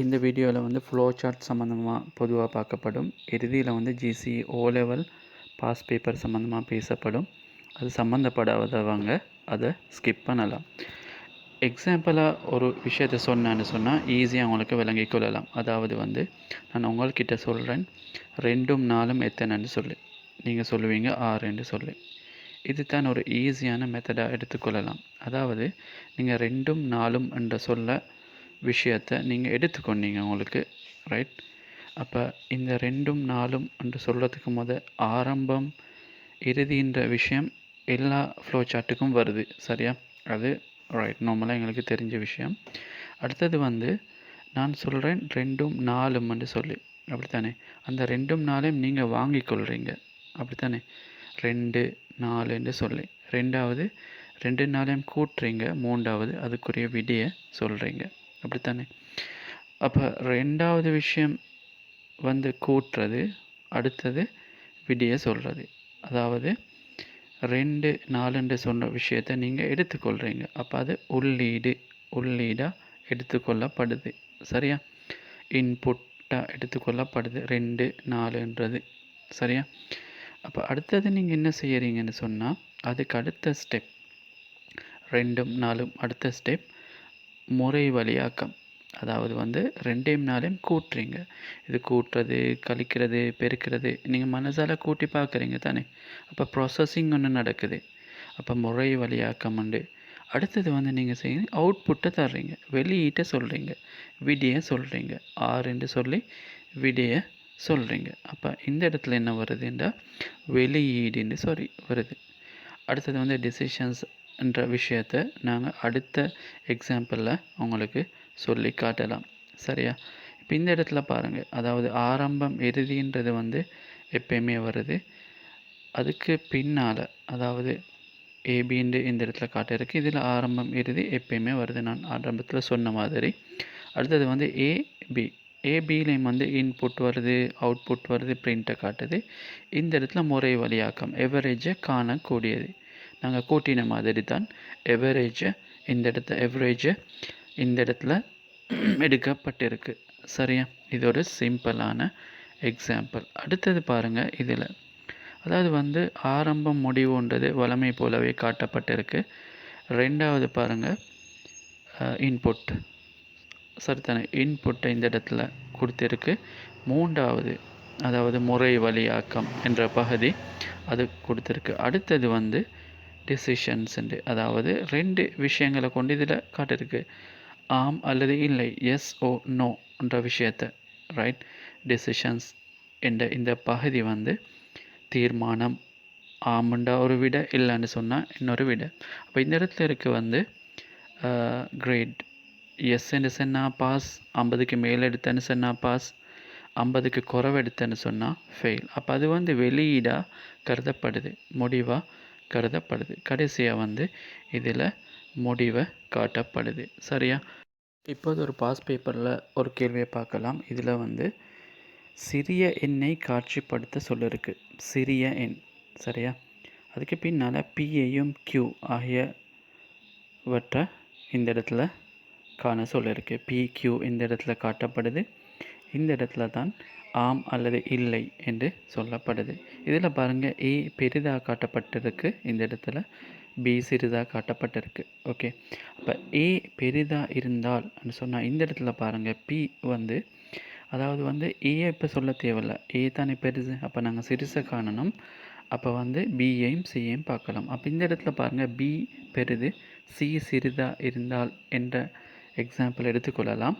இந்த வீடியோவில் வந்து ஃப்ளோ சார்ட் சம்மந்தமாக பொதுவாக பார்க்கப்படும். இறுதியில் வந்து GC O level past paper சம்மந்தமாக பேசப்படும். அது சம்மந்தப்படாதவங்க அதை ஸ்கிப் பண்ணலாம். எக்ஸாம்பிளாக ஒரு விஷயத்தை சொன்னேன்னு சொன்னால் ஈஸியாக உங்களுக்கு விளங்கிக் கொள்ளலாம். அதாவது வந்து நான் உங்கள்கிட்ட சொல்கிறேன் ரெண்டும் நாளும் எத்தனைன்னு சொல்லி. நீங்கள் சொல்லுவீங்க ஆறுன்னு சொல்லி. இது தான் ஒரு ஈஸியான மெத்தடாக எடுத்துக்கொள்ளலாம் அதாவது நீங்கள் ரெண்டும் நாலும் என்ற சொல்ல விஷயத்தை நீங்கள் எடுத்துக்கொண்டீங்க உங்களுக்கு ரைட் அப்போ இந்த ரெண்டும் நாலும் என்று சொல்கிறதுக்கு முத ஆரம்பம் இறுதின்ற விஷயம் எல்லா ஃப்ளோ சார்ட்டுக்கும் வருது சரியா? அது ரைட் நார்மலாக எங்களுக்கு தெரிஞ்ச விஷயம். அடுத்தது வந்து நான் சொல்கிறேன் ரெண்டும் நாலும் என்று சொல்லி அப்படித்தானே? அந்த ரெண்டும் நாளையும் நீங்கள் வாங்கி கொள்கிறீங்க அப்படித்தானே? ரெண்டு நாலுன்னு சொல்லி. ரெண்டாவது ரெண்டு நாளையும் கூட்டுறீங்க மூன்றாவது அதுக்குரிய விடியை சொல்கிறீங்க அப்படித்தானே? அப்போ ரெண்டாவது விஷயம் வந்து கூட்டுறது அடுத்தது விடியை சொல்கிறது அதாவது ரெண்டு நாலுன்ற சொன்ன விஷயத்தை நீங்கள் எடுத்துக்கொள்கிறீங்க அப்போ அது உள்ளீடு உள்ளீடாக எடுத்துக்கொள்ளப்படுது. சரியா? இன்புட்டாக எடுத்துக்கொள்ளப்படுது. ரெண்டு நாலுன்றது. சரியா? அப்போ அடுத்தது நீங்கள் என்ன செய்கிறீங்கன்னு சொன்னால் அதுக்கு அடுத்த ஸ்டெப் ரெண்டும் நாலும் அடுத்த ஸ்டெப் முறை வழியாக்கம் அதாவது வந்து ரெண்டையும் நாளையும் கூட்டுறீங்க. இது கூட்டுறது கழிக்கிறது பெருக்கிறது நீங்கள் மனசால் கூட்டி பார்க்குறீங்க தானே? அப்போ ப்ராசஸிங் ஒன்று நடக்குது. அப்போ முறை வழியாக்கம் உண்டு. அடுத்தது வந்து நீங்கள் செய்ய அவுட்புட்டை தர்றீங்க. வெளியீட்டை சொல்கிறீங்க விடியை சொல்கிறீங்க ஆறுன்னு சொல்லி விடியை சொல்கிறீங்க அப்போ இந்த இடத்துல என்ன வருதுன்றா வெளியீடுன்னு சாரி வருது. அடுத்தது வந்து என்ற விஷயத்தை நாங்கள் அடுத்த எக்ஸாம்பிளில் உங்களுக்கு சொல்லி காட்டலாம். சரியா? இப்போ இந்த இடத்துல பாருங்கள் அதாவது ஆரம்பம் இறுதின்றது வந்து எப்பயுமே வருது. அதுக்கு பின்னால் அதாவது ஏபின்னு இந்த இடத்துல காட்டியிருக்கு இதில் ஆரம்பம் இறுதி எப்பயுமே வருது. நான் ஆரம்பத்தில் சொன்ன மாதிரி. அடுத்தது வந்து ஏபி ஏபிலையும் வந்து இன்புட் வருது அவுட்புட் வருது பிரிண்ட்டை காட்டுது. இந்த இடத்துல முறை வழியாக்கம் எவரேஜை காணக்கூடியது. நாங்கள் கூட்டின மாதிரி தான் எவரேஜை இந்த இடத்த எவரேஜை இந்த இடத்துல எடுக்கப்பட்டிருக்கு. சரியா? இது ஒரு சிம்பிளான எக்ஸாம்பிள் அடுத்தது பாருங்கள் இதில். அதாவது வந்து ஆரம்பம் முடிவுன்றது வளமை போலவே காட்டப்பட்டிருக்கு. ரெண்டாவது பாருங்கள் இன்புட் சரித்தானே இன்புட்டை இந்த இடத்துல கொடுத்துருக்கு. மூன்றாவது அதாவது முறை வழியாக்கம் என்ற பகுதி அது கொடுத்துருக்கு. அடுத்தது வந்து டிசிஷன்ஸுண்டு அதாவது ரெண்டு விஷயங்களை கொண்டு இதில் காட்டிருக்கு ஆம் அல்லது இல்லை எஸ் ஓ நோ என்ற விஷயத்தை ரைட் டெசிஷன்ஸ் என்ற இந்த பகுதி வந்து தீர்மானம் ஆமுண்டா ஒரு விட இல்லைன்னு சொன்னால் இன்னொரு விட. அப்போ இந்த இடத்துல இருக்க வந்து கிரேட் என்று சொன்னால் பாஸ் ஐம்பதுக்கு மேலே எடுத்தேன்னு சொன்னால் பாஸ் ஐம்பதுக்கு குறைவு எடுத்தேன்னு சொன்னால் ஃபெயில் அப்போ அது வந்து வெளியீடாக கருதப்படுது முடிவாக கருதப்படுது. கடைசியாக வந்து இதில் முடிவை காட்டப்படுது. சரியா? இப்போது ஒரு பாஸ் பேப்பரில் ஒரு கேள்வியை பார்க்கலாம். இதில் வந்து சிறிய எண்ணை காட்சிப்படுத்த சொல்லிருக்கு. சிறிய எண். சரியா? அதுக்கு பின்னால் பிஏயும் கியூ ஆகியவற்றை இந்த இடத்துல காண சொல்லிருக்கு. பி கியூ இந்த இடத்துல காட்டப்படுது. இந்த இடத்துல தான் ஆம் அல்லது இல்லை என்று சொல்லப்படுது. இதில் பாருங்கள் ஏ பெரிதாக காட்டப்பட்டிருக்கு. இந்த இடத்துல பி சிறிதாக காட்டப்பட்டிருக்கு. ஓகே அப்போ ஏ பெரிதாக இருந்தால் சொன்னால் இந்த இடத்துல பாருங்கள் பி வந்து அதாவது வந்து ஏயை இப்போ சொல்ல தேவையில்ல. ஏ தானே பெருசு அப்போ நாங்கள் சிறுசை காணணும். அப்போ வந்து பியையும் சியையும் பார்க்கலாம். அப்போ இந்த இடத்துல பாருங்கள் பி பெரிது சி சிறிதாக இருந்தால் என்ற எக்ஸாம்பிள் எடுத்துக்கொள்ளலாம்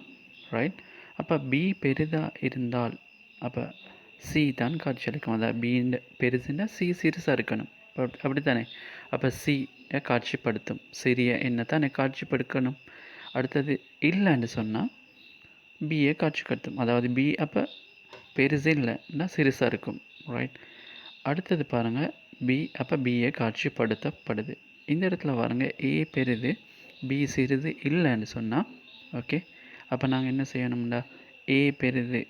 ரைட் அப்போ பி பெரிதாக இருந்தால் அப்போ சி தான் காட்சியளிக்கும். அதாவது பி பெருசுன்னா சி சிறுசாக இருக்கணும். அப்படி தானே அப்போ சியை காட்சிப்படுத்தும். சிறிய என்ன தானே காட்சிப்படுத்தணும் அடுத்தது இல்லைன்னு சொன்னால் பிஏ காட்சிப்படுத்தும். அதாவது பி அப்போ பெருசு இல்லைன்னா சிறுசாக இருக்கும். ரைட் அடுத்தது பாருங்கள் பி அப்போ பிஏ காட்சிப்படுத்தப்படுது. இந்த இடத்துல பாருங்கள் ஏ பெருது பி சிறிது இல்லைன்னு சொன்னால் ஓகே அப்போ நாங்கள் என்ன செய்யணும்டா? ஏ பெரிது.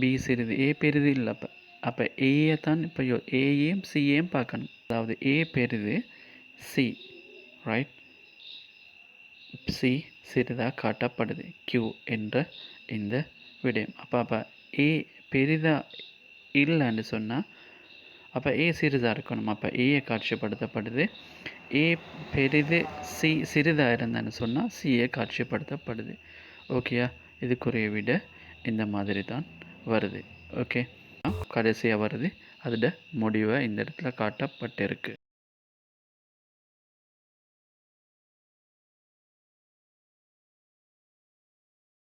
பி சிறிது. ஏ பெரிது இல்லை அப்போ. அப்போ ஏயை தான் இப்போ ஏயும் சிஏயும் பார்க்கணும். அதாவது ஏ பெரிது சி ரைட் சி சிறிதாக காட்டப்படுது. கியூ என்ற இந்த விடயம். அப்போ அப்போ ஏ பெரிதாக இல்லைன்னு சொன்னால் அப்போ ஏ சிறிதாக இருக்கணும். அப்போ ஏயை காட்சிப்படுத்தப்படுது. ஏ பெரிது சி சிறிதாக இருந்தேன்னு சொன்னால் சிஏ காட்சிப்படுத்தப்படுது. ஓகேயா? இதுக்குரிய விட இந்த மாதிரி தான் வருது. ஓகே? கடைசியாக வருது. அதோட முடிவை இந்த இடத்துல காட்டப்பட்டிருக்கு.